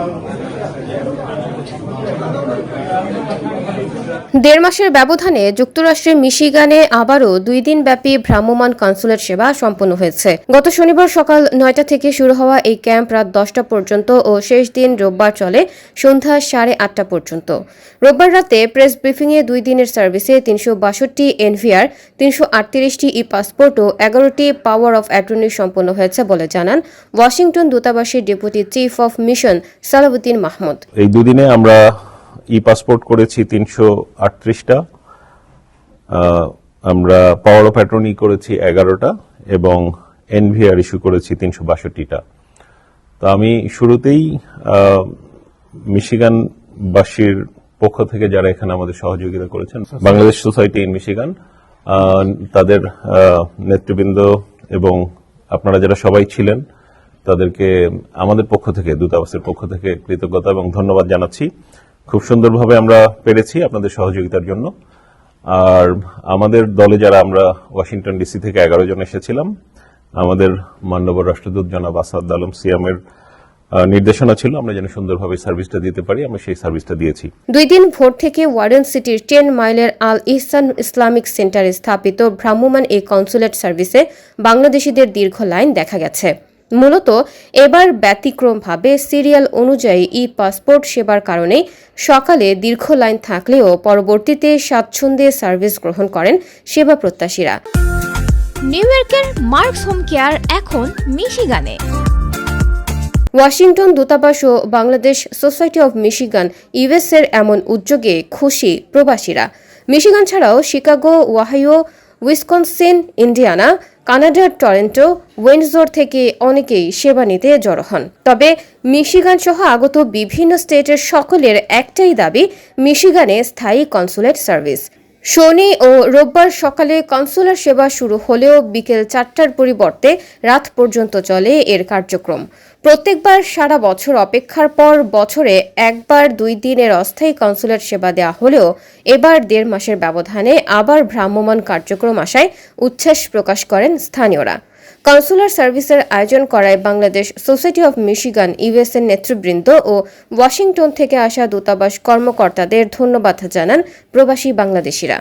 Hello. দেড় মাসের ব্যবধানে যুক্তরাষ্ট্রের মিশিগানে আবারও দুই দিনব্যাপী ভ্রাম্যমাণ কনসুলেট সেবা সম্পন্ন হয়েছে। গত শনিবার সকাল নয়টা থেকে শুরু হওয়া এই ক্যাম্প রাত দশটা পর্যন্ত ও শেষ দিন রোববার চলে সন্ধ্যা সাড়ে আটটা পর্যন্ত। রোববার রাতে প্রেস ব্রিফিংয়ে দুই দিনের সার্ভিসে তিনশো বাষট্টি এনভিআর, তিনশো আটত্রিশটি ই পাসপোর্ট ও এগারোটি পাওয়ার অফ অ্যাটর্নি সম্পন্ন হয়েছে বলে জানান ওয়াশিংটন দূতাবাসের deputy chief of mission Salahuddin Mahmud. এই দুদিনে আমরা ই পাসপোর্ট করেছি তিনশো আটত্রিশটা আমরা পাওয়ার অফ অ্যাটর্নি করেছি এগারোটা এবং এনভিআর ইস্যু করেছি তিনশো বাষট্টিটা। তো আমি শুরুতেই মিশিগানবাসীর পক্ষ থেকে যারা এখানে আমাদের সহযোগিতা করেছেন বাংলাদেশ সোসাইটি ইন মিশিগান তাদের নেতৃবৃন্দ এবং আপনারা যারা সবাই ছিলেন তাদেরকে আমাদের পক্ষ থেকে, দূতাবাসের পক্ষ থেকে কৃতজ্ঞতা এবং ধন্যবাদ জানাচ্ছি। খুব সুন্দরভাবে আমরা পেরেছি আপনাদের সহযোগিতার জন্য। আর আমাদের দলে যারা আমরা ওয়াশিংটন ডিসি থেকে এগারো জন এসেছিলাম, আমাদের মান্যবর রাষ্ট্রদূত জনাব আসাদ আলম সিয়ামের নির্দেশনা ছিল, আমরা যেন সুন্দরভাবে সার্ভিসটা দিতে পারি, আমরা সেই সার্ভিসটা দিয়েছি। দুই দিন ভোর থেকে ওয়ারেন সিটির টেন মাইলের আল ইহসান ইসলামিক সেন্টারে স্থাপিত ভ্রাম্যমাণ এই কনসুলেট সার্ভিসে বাংলাদেশিদের দীর্ঘ লাইন দেখা গেছে। মূলত এবার ব্যতিক্রমভাবে সিরিয়াল অনুযায়ী ই পাসপোর্ট সেবার কারণে সকালে দীর্ঘ লাইন থাকলেও পরবর্তীতে স্বাচ্ছন্দ্যে সার্ভিস গ্রহণ করেন সেবা প্রত্যাশীরা। নিউ ইয়র্কের মার্কস হোম কেয়ার এখন মিশিগানে। ওয়াশিংটন দূতাবাস ও বাংলাদেশ সোসাইটি অব মিশিগান ইউএসের এমন উদ্যোগে খুশি প্রবাসীরা। মিশিগান ছাড়াও শিকাগো ওয়াহাইও উইসকনসিন, ইন্ডিয়ানা, কানাডার টরেন্টো ওয়েন্ডজোর থেকে অনেকেই সেবা নিতে জড়ো হন। তবে মিশিগান সহ আগত বিভিন্ন স্টেটের সকলের একটাই দাবি, মিশিগানে স্থায়ী কনসুলেট সার্ভিস। শনি ও রোববার সকালে কনসুলার সেবা শুরু হলেও বিকেল চারটার পরিবর্তে রাত পর্যন্ত চলে এর কার্যক্রম। প্রত্যেকবার সারা বছর অপেক্ষার পর বছরে একবার দুই দিনের অস্থায়ী কনসুলার সেবা দেওয়া হলেও এবার দেড় মাসের ব্যবধানে আবার ভ্রাম্যমাণ কার্যক্রম আসায় উচ্ছ্বাস প্রকাশ করেন স্থানীয়রা। কনসুলার সার্ভিসের আয়োজন করায় বাংলাদেশ সোসাইটি অব মিশিগান, ইউএসএর নেতৃবৃন্দ ও ওয়াশিংটন থেকে আসা দূতাবাস কর্মকর্তাদের ধন্যবাদ জানান প্রবাসী বাংলাদেশিরা।